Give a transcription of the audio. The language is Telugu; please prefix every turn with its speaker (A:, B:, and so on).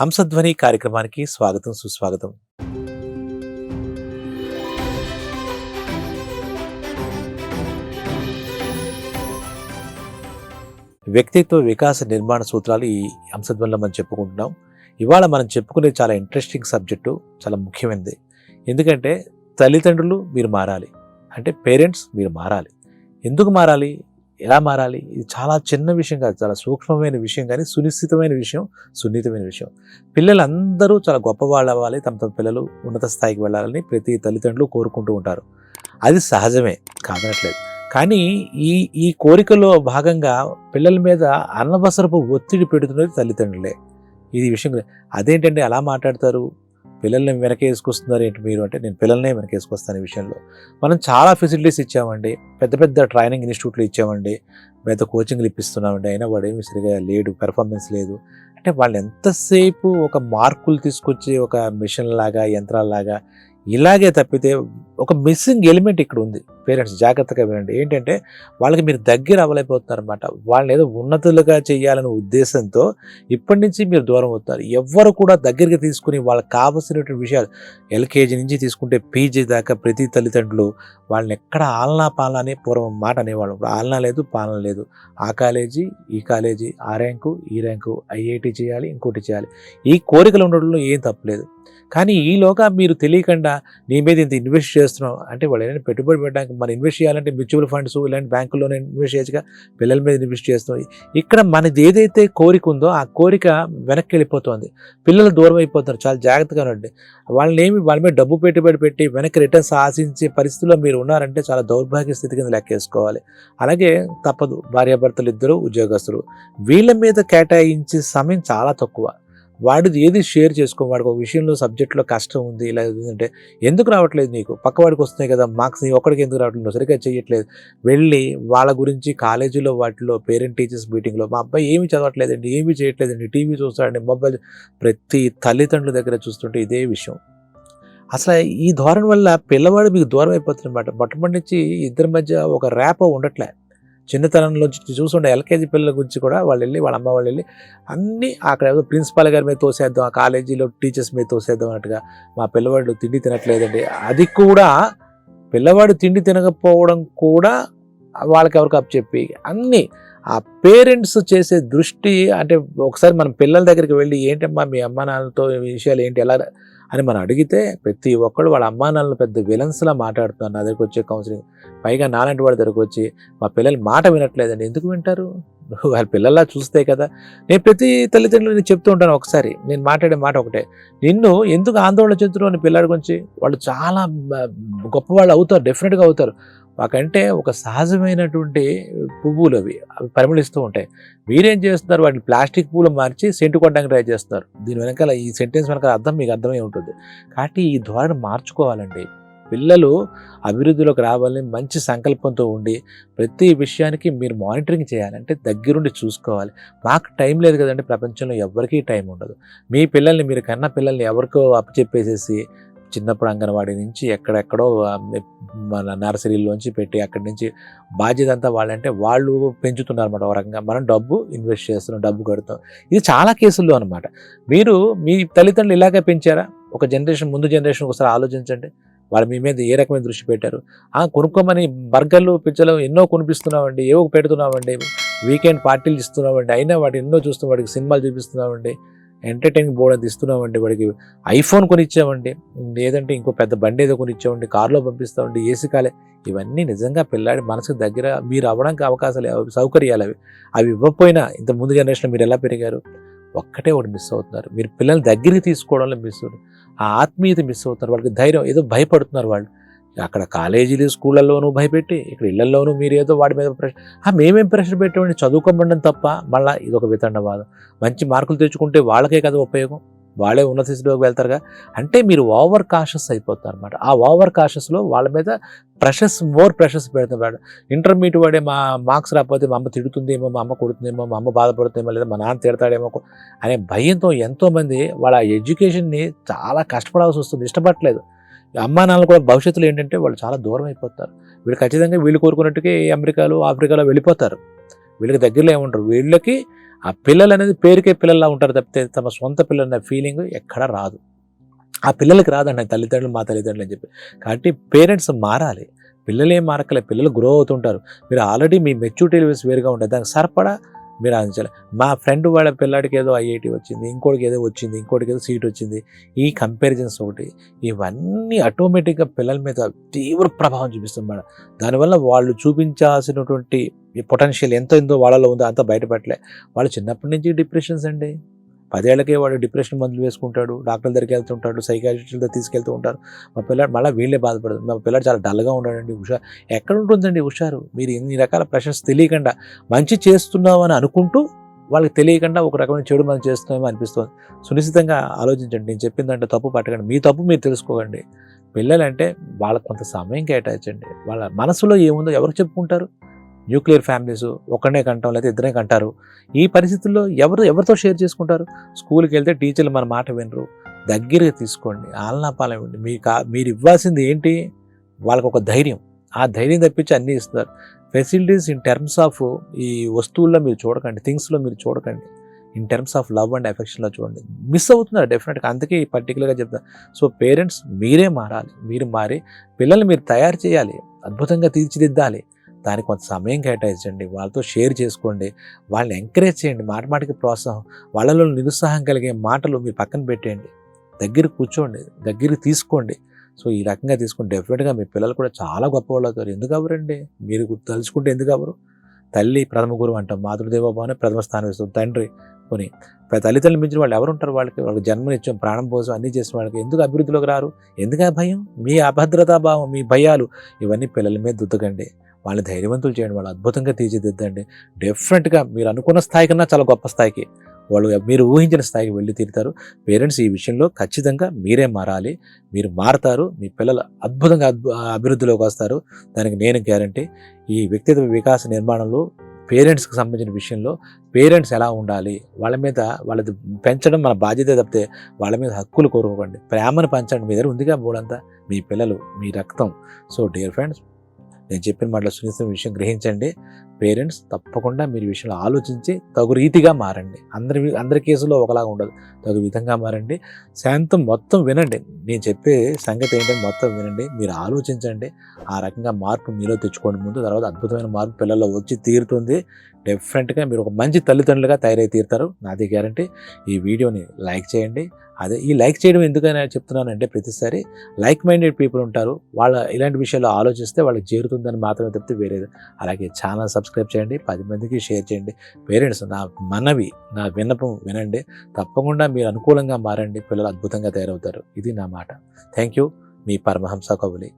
A: హంసధ్వని కార్యక్రమానికి స్వాగతం సుస్వాగతం. వ్యక్తిత్వ వికాస నిర్మాణ సూత్రాలు ఈ హంసధ్వనిలో మనం చెప్పుకుంటున్నాం. ఇవాళ మనం చెప్పుకునే చాలా ఇంట్రెస్టింగ్ సబ్జెక్టు చాలా ముఖ్యమైనది. ఎందుకంటే తల్లిదండ్రులు మీరు మారాలి. అంటే పేరెంట్స్ మీరు మారాలి. ఎందుకు మారాలి? ఎలా మారాలి? ఇది చాలా చిన్న విషయం కాదు చాలా సూక్ష్మమైన విషయం కానీ సునిశ్చితమైన విషయం సున్నితమైన విషయం. పిల్లలందరూ చాలా గొప్పవాళ్ళు అవ్వాలి తమ తమ పిల్లలు ఉన్నత స్థాయికి వెళ్ళాలని ప్రతి తల్లిదండ్రులు కోరుకుంటూ ఉంటారు. అది సహజమే కాదనట్లేదు. కానీ ఈ ఈ కోరికలో భాగంగా పిల్లల మీద అనవసరపు ఒత్తిడి పెడుతున్నది తల్లిదండ్రులే. ఇది విషయం అదేంటంటే అలా మాట్లాడతారు? పిల్లల్ని వెనకేసుకొస్తున్నారు ఏంటి మీరు అంటే నేను పిల్లల్నే వెనకేసుకొస్తాను ఈ విషయంలో. మనం చాలా ఫెసిలిటీస్ ఇచ్చామండి. పెద్ద పెద్ద ట్రైనింగ్ ఇన్స్టిట్యూట్లు ఇచ్చామండి. పెద్ద కోచింగ్లు ఇప్పిస్తున్నామండి. అయినా వాడు ఏమి సరిగా లేడు పెర్ఫార్మెన్స్ లేదు. అంటే వాళ్ళు ఎంతసేపు ఒక మార్కులు తీసుకొచ్చి ఒక మిషన్ లాగా యంత్రాల్లాగా ఇలాగే తప్పితే ఒక మిస్సింగ్ ఎలిమెంట్ ఇక్కడ ఉంది. పేరెంట్స్ జాగ్రత్తగా వినండి. ఏంటంటే వాళ్ళకి మీరు దగ్గర అవ్వలేకపోతున్నారనమాట వాళ్ళని ఏదో ఉన్నతులుగా చేయాలనే ఉద్దేశంతో ఇప్పటి నుంచి మీరు దూరం అవుతారు ఎవ్వరు కూడా దగ్గరికి తీసుకుని వాళ్ళకి కావలసినటువంటి విషయాలు ఎల్కేజీ నుంచి తీసుకుంటే పీజీ దాకా ప్రతి తల్లిదండ్రులు వాళ్ళని ఎక్కడ ఆలనా పాలన అనే పూర్వం మాట అనేవాళ్ళు. ఇప్పుడు ఆలనా లేదు పాలన లేదు. ఆ కాలేజీ ఈ కాలేజీ ఆ ర్యాంకు ఈ ర్యాంకు ఐఐటి చేయాలి ఇంకోటి చేయాలి. ఈ కోరికలు ఉండడంలో ఏం తప్పలేదు కానీ ఈలోగా మీరు తెలియకుండా నీ మీద ఇంత ఇన్వెస్ట్ చేస్తున్నావు? అంటే వాళ్ళు ఏదైనా పెట్టుబడి పెట్టడానికి మనం ఇన్వెస్ట్ చేయాలంటే మ్యూచువల్ ఫండ్స్ ఇలాంటి బ్యాంకుల్లోనే ఇన్వెస్ట్ చేయొచ్చుగా? పిల్లల మీద ఇన్వెస్ట్ చేస్తున్నాయి ఇక్కడ మనది ఏదైతే కోరిక ఉందో ఆ కోరిక వెనక్కి వెళ్ళిపోతుంది. పిల్లలు దూరం అయిపోతున్నారు. చాలా జాగ్రత్తగా ఉండండి. వాళ్ళని ఏమి వాళ్ళ మీద డబ్బు పెట్టుబడి పెట్టి వెనక్కి రిటర్న్స్ ఆశించే పరిస్థితిలో మీరు ఉన్నారంటే చాలా దౌర్భాగ్య స్థితి కింద లెక్కేసుకోవాలి. అలాగే తప్పదు. భార్యాభర్తలు ఇద్దరు ఉద్యోగస్తులు. వీళ్ళ మీద కేటాయించే సమయం చాలా తక్కువ. వాడిది ఏది షేర్ చేసుకో వాడికి ఒక విషయంలో సబ్జెక్ట్లో కష్టం ఉంది ఇలా అంటే ఎందుకు రావట్లేదు నీకు? పక్కవాడికి వస్తున్నాయి కదా మార్క్స్ నీ ఒక్కడికి ఎందుకు రావట్లేదు? సరిగ్గా చేయట్లేదు వెళ్ళి వాళ్ళ గురించి కాలేజీలో వాటిలో పేరెంట్ టీచర్స్ మీటింగ్లో మా అబ్బాయి ఏమి చదవట్లేదండి ఏమీ చేయట్లేదండి టీవీ చూస్తాడండి మొబైల్ ప్రతి తల్లిదండ్రుల దగ్గర చూస్తుంటే ఇదే విషయం. అసలు ఈ ధోరణి వల్ల పిల్లవాడు మీకు దూరం అయిపోతుందన్నమాట మొట్టమొదటి నుంచి ఇద్దరి మధ్య ఒక ర్యాప్ ఉండట్లే. చిన్నతనంలో చూసుండే ఎల్కేజీ పిల్లల గురించి కూడా వాళ్ళు వెళ్ళి వాళ్ళ అమ్మ వాళ్ళు వెళ్ళి అన్నీ అక్కడ ఏదో ప్రిన్సిపాల్ గారి మీద తోసేద్దాం ఆ కాలేజీలో టీచర్స్ మీద తోసేద్దాం అన్నట్టుగా మా పిల్లవాడు తిండి తినట్లేదండి. అది కూడా పిల్లవాడు తిండి తినకపోవడం కూడా వాళ్ళకి ఎవరికి అప్ చెప్పి అన్నీ ఆ పేరెంట్స్ చేసే దృష్టి అంటే ఒకసారి మనం పిల్లల దగ్గరికి వెళ్ళి ఏంటమ్మా మీ అమ్మ నాన్నతో విషయాలు ఏంటి ఎలా అని మనం అడిగితే ప్రతి ఒక్కరు వాళ్ళ అమ్మానాలను పెద్ద విలన్స్లా మాట్లాడుతున్నారు. నా దగ్గరకు వచ్చే కౌన్సిలింగ్ పైగా నాలాంటి వాడి దగ్గరకు వచ్చి మా పిల్లలు మాట వినట్లేదండి. ఎందుకు వింటారు? వాళ్ళ పిల్లల్లా చూస్తే కదా. నేను ప్రతి తల్లిదండ్రులు నేను చెప్తూ ఉంటాను ఒకసారి. నేను మాట్లాడే మాట ఒకటే. నిన్ను ఎందుకు ఆందోళన చెందుతున్నావు అని పిల్లాడి గురించి? వాళ్ళు చాలా గొప్పవాళ్ళు అవుతారు. డెఫినెట్గా అవుతారు. మాకంటే ఒక సహజమైనటువంటి పువ్వులు అవి అవి పరిమళిస్తూ ఉంటాయి. మీరేం చేస్తున్నారు? వాటిని ప్లాస్టిక్ పూలు మార్చి సెంటు కొట్టడానికి ట్రై చేస్తున్నారు. దీని వెనకాల ఈ సెంటెన్స్ వెనకాల అర్థం మీకు అర్థమై ఉంటుంది. కాబట్టి ఈ ధోరణి మార్చుకోవాలండి. పిల్లలు అభివృద్ధిలోకి రావాలని మంచి సంకల్పంతో ఉండి ప్రతి విషయానికి మీరు మానిటరింగ్ చేయాలంటే దగ్గరుండి చూసుకోవాలి. మాకు టైం లేదు కదండి. ప్రపంచంలో ఎవరికీ టైం ఉండదు. మీ పిల్లల్ని మీరు కన్న పిల్లల్ని ఎవరికో అప్పచెప్పేసేసి చిన్నప్పుడు అంగన్వాడీ నుంచి ఎక్కడెక్కడో మన నర్సరీలోంచి పెట్టి అక్కడి నుంచి బాధ్యత అంతా వాళ్ళంటే వాళ్ళు పెంచుతున్నారు అనమాట ఒక రకంగా. మనం డబ్బు ఇన్వెస్ట్ చేస్తున్నాం డబ్బు కడుతాం ఇది చాలా కేసుల్లో అనమాట మీరు మీ తల్లిదండ్రులు ఇలాగే పెంచారా? ఒక జనరేషన్ ముందు జనరేషన్ ఒకసారి ఆలోచించండి. వాళ్ళు మీ మీద ఏ రకమైన దృష్టి పెట్టారు? ఆ కొనుక్కోమని బర్గర్లు పిచ్చలు ఎన్నో కొనిపిస్తున్నామండి ఏవో పెడుతున్నామండి. వీకెండ్ పార్టీలు ఇస్తున్నామండి అయినా వాటి ఎన్నో చూస్తున్నాం వాడికి సినిమాలు చూపిస్తున్నామండి. ఎంటర్టైనింగ్ బోర్డ్ అది ఇస్తున్నామండి వాడికి. ఐఫోన్ కొనిచ్చామండి. లేదంటే ఇంకో పెద్ద బండి ఏదో కొనిచ్చామండి. కారులో పంపిస్తామండి. ఏసీ కాలే. ఇవన్నీ నిజంగా పిల్లాడి మనసుకు దగ్గర మీరు అవ్వడానికి అవకాశాలు సౌకర్యాలు అవి. అవి ఇవ్వకపోయినా ఇంత ముందు జనరేషన్ మీరు ఎలా పెరిగారు? ఒక్కటే ఒకటి మిస్ అవుతున్నారు. మీరు పిల్లల్ని దగ్గరికి తీసుకోవడంలో మిస్ అవుతున్నారు. ఆ ఆత్మీయత మిస్ అవుతున్నారు. వాళ్ళకి ధైర్యం ఏదో భయపడుతున్నారు వాళ్ళు. అక్కడ కాలేజీలు స్కూళ్ళల్లోనూ భయపెట్టి ఇక్కడ ఇళ్ళలోనూ మీరు ఏదో వాడి మీద ప్రెషర్ మేమేం ప్రెషర్ పెట్టామండి చదువుకోమండం తప్ప మళ్ళీ ఇది ఒక వితండవాదం. మంచి మార్కులు తెచ్చుకుంటే వాళ్ళకే కదా ఉపయోగం? వాళ్ళే ఉన్నత స్థితిలోకి వెళ్తారుగా? అంటే మీరు ఓవర్ కాషస్ అయిపోతారు అనమాట ఆ ఓవర్ కాషస్లో వాళ్ళ మీద ప్రెషర్స్ మోర్ ప్రెషర్స్ పెడుతున్నాడు ఇంటర్మీడియట్ వాడే మా మార్క్స్ రాకపోతే మా అమ్మ తిడుతుందేమో మా అమ్మ కొడుతుందేమో మా అమ్మ బాధపడుతుందేమో లేదా మా నాన్న తిడతాడేమో అనే భయంతో ఎంతోమంది వాళ్ళ ఎడ్యుకేషన్ని చాలా కష్టపడాల్సి వస్తుంది. ఇష్టపడట్లేదు. అమ్మా నాన్నలు కూడా భవిష్యత్తులో ఏంటంటే వాళ్ళు చాలా దూరం అయిపోతారు. వీళ్ళు ఖచ్చితంగా వీళ్ళు కోరుకున్నట్టుగా అమెరికాలో ఆఫ్రికాలో వెళ్ళిపోతారు. వీళ్ళకి దగ్గరలో ఏముంటారు వీళ్ళకి ఆ పిల్లలు అనేది పేరుకే పిల్లల్లా ఉంటారు తప్పితే తమ సొంత పిల్లలు అనే ఫీలింగ్ ఎక్కడా రాదు. ఆ పిల్లలకి రాదండి తల్లిదండ్రులు మా తల్లిదండ్రులు అని చెప్పి. కాబట్టి పేరెంట్స్ మారాలి. పిల్లలు ఏం మారకలే పిల్లలు గ్రో అవుతుంటారు. మీరు ఆల్రెడీ మీ మెచ్యూరిటీ లెవెల్స్ వేరుగా ఉంటాయి దానికి సరిపడా మీరు అందించాలి మా ఫ్రెండ్ వాళ్ళ పిల్లాడికి ఏదో ఐఐటి వచ్చింది ఇంకోటికి ఏదో వచ్చింది ఇంకోటికి ఏదో సీట్ వచ్చింది. ఈ కంపారిజన్స్ ఒకటి ఇవన్నీ ఆటోమేటిక్గా పిల్లల మీద తీవ్ర ప్రభావం చూపిస్తుంది మేడం. దానివల్ల వాళ్ళు చూపించాల్సినటువంటి పొటెన్షియల్ ఎంత ఎంతో వాళ్ళలో ఉందో అంత బయటపడలే వాళ్ళు చిన్నప్పటి నుంచి డిప్రెషన్స్ అండి. పదేళ్ళకే వాడు డిప్రెషన్ మందులు వేసుకుంటాడు డాక్టర్ దగ్గరికి వెళ్తుంటాడు సైకాలజిస్టులతో తీసుకెళ్తూ ఉంటారు. మా పిల్లాడు మళ్ళీ వీళ్ళే బాధపడదు మా పిల్లాడు చాలా డల్గా ఉన్నాడండి హుషారు ఎక్కడ ఉంటుందండి హుషారు? మీరు ఇన్ని రకాల ప్రెషర్స్ తెలియకుండా మంచి చేస్తున్నావు అని అనుకుంటూ వాళ్ళకి తెలియకుండా ఒక రకమైన చెడు మనం చేస్తున్నామో అనిపిస్తుంది. సునిశ్చితంగా ఆలోచించండి. నేను చెప్పిందంటే తప్పు పట్టకండి. మీ తప్పు మీరు తెలుసుకోకండి. పిల్లలంటే వాళ్ళకి కొంత సమయం కేటాయించండి. వాళ్ళ మనసులో ఏముందో ఎవరు చెప్పుకుంటారు? న్యూక్లియర్ ఫ్యామిలీస్ ఒక్కడే కంటాం లేదా ఇద్దరే కంటారు. ఈ పరిస్థితుల్లో ఎవరు ఎవరితో షేర్ చేసుకుంటారు? స్కూల్కి వెళ్తే టీచర్లు మన మాట వినరు. దగ్గరగా తీసుకోండి ఆలనాపాలెం ఇవ్వండి మీ కా మీరు ఇవ్వాల్సింది ఏంటి? వాళ్ళకు ఒక ధైర్యం. ఆ ధైర్యం తప్పించి అన్నీ ఇస్తున్నారు. ఫెసిలిటీస్ ఇన్ టర్మ్స్ ఆఫ్ ఈ వస్తువుల్లో మీరు చూడకండి థింగ్స్లో మీరు చూడకండి. In terms of love and ఎఫెక్షన్లో చూడండి. మిస్ అవుతున్నారు డెఫినెట్గా. అందుకే ఈ పర్టికులర్గా చెప్తా. సో పేరెంట్స్ మీరే మారాలి. మీరు మారి పిల్లల్ని మీరు తయారు చేయాలి. అద్భుతంగా తీర్చిదిద్దాలి. దానికి కొంత సమయం కేటాయించండి. వాళ్ళతో షేర్ చేసుకోండి. వాళ్ళని ఎంకరేజ్ చేయండి. మాట మాటకి ప్రోత్సాహం వాళ్ళలో నిరుత్సాహం కలిగే మాటలు మీరు పక్కన పెట్టేయండి. దగ్గర కూర్చోండి. దగ్గరికి తీసుకోండి. సో ఈ రకంగా తీసుకుంటే డెఫినెట్గా మీ పిల్లలు కూడా చాలా గొప్పవాళ్ళు అవుతారు. ఎందుకు అవరండి మీరు తలుచుకుంటే ఎందుకు అవరు తల్లి ప్రథమ గురువు అంటాం. మాతృదేవోభావనే ప్రథమ స్థానం ఇస్తుంది. తండ్రి కొని. తల్లిదండ్రులు మించిన వాళ్ళు ఎవరు ఉంటారు వాళ్ళకి? వాళ్ళకి జన్మనిచ్చాం ప్రాణం పోసం అన్నీ చేసిన వాళ్ళకి ఎందుకు అభివృద్ధిలోకి రారు? ఎందుకు భయం? మీ అభద్రతా భావం మీ భయాలు ఇవన్నీ పిల్లల మీద దుద్దకండి. వాళ్ళని ధైర్యవంతులు చేయండి వాళ్ళు అద్భుతంగా తీర్చిదిద్దండి. డెఫినెట్గా మీరు అనుకున్న స్థాయి కన్నా చాలా గొప్ప స్థాయికి వాళ్ళు మీరు ఊహించిన స్థాయికి వెళ్ళి తీరుతారు. పేరెంట్స్ ఈ విషయంలో ఖచ్చితంగా మీరే మారాలి. మీరు మారతారు. మీ పిల్లలు అద్భుతంగా అద్భు అభివృద్ధిలోకి వస్తారు. దానికి నేను గ్యారంటీ ఈ వ్యక్తిత్వ వికాస నిర్మాణంలో పేరెంట్స్కి సంబంధించిన విషయంలో పేరెంట్స్ ఎలా ఉండాలి? వాళ్ళ మీద వాళ్ళది పెంచడం మన బాధ్యత తప్పితే వాళ్ళ మీద హక్కులు కోరుకోకండి. ప్రేమను పెంచండి. మీ దగ్గర ఉందిగా మూడంతా? మీ పిల్లలు మీ రక్తం. సో డియర్ ఫ్రెండ్స్ నేను చెప్పిన మాటలో సునిశ్చిత విషయం గ్రహించండి. పేరెంట్స్ తప్పకుండా మీరు విషయంలో ఆలోచించి తగు రీతిగా మారండి. అందరి అందరి కేసులో ఒకలాగా ఉండదు. తగు విధంగా మారండి. శాంతం మొత్తం వినండి. నేను చెప్పే సంగతి ఏంటంటే మొత్తం వినండి. మీరు ఆలోచించండి. ఆ రకంగా మార్పు మీలో తెచ్చుకోండి. ముందు తర్వాత అద్భుతమైన మార్పు పిల్లల్లో వచ్చి తీరుతుంది. డెఫినెట్గా మీరు ఒక మంచి తల్లిదండ్రులుగా తయారై తీరుతారు. నాది గ్యారంటీ. ఈ వీడియోని లైక్ చేయండి. అదే ఈ లైక్ చేయడం ఎందుకని చెప్తున్నానంటే ప్రతిసారి లైక్ మైండెడ్ పీపుల్ ఉంటారు. వాళ్ళ ఇలాంటి విషయాలు ఆలోచిస్తే వాళ్ళకి చేరుతుందని మాత్రమే తప్పితే వేరేది అలాగే ఛానల్ సబ్స్క్రైబ్ చేయండి పది మందికి షేర్ చేయండి. పేరెంట్స్ నా మనవి నా విన్నపం వినండి. తప్పకుండా మీరు అనుకూలంగా మారండి. పిల్లలు అద్భుతంగా తయారవుతారు. ఇది నా మాట. Thank you. మీ పరమహంస కవులి.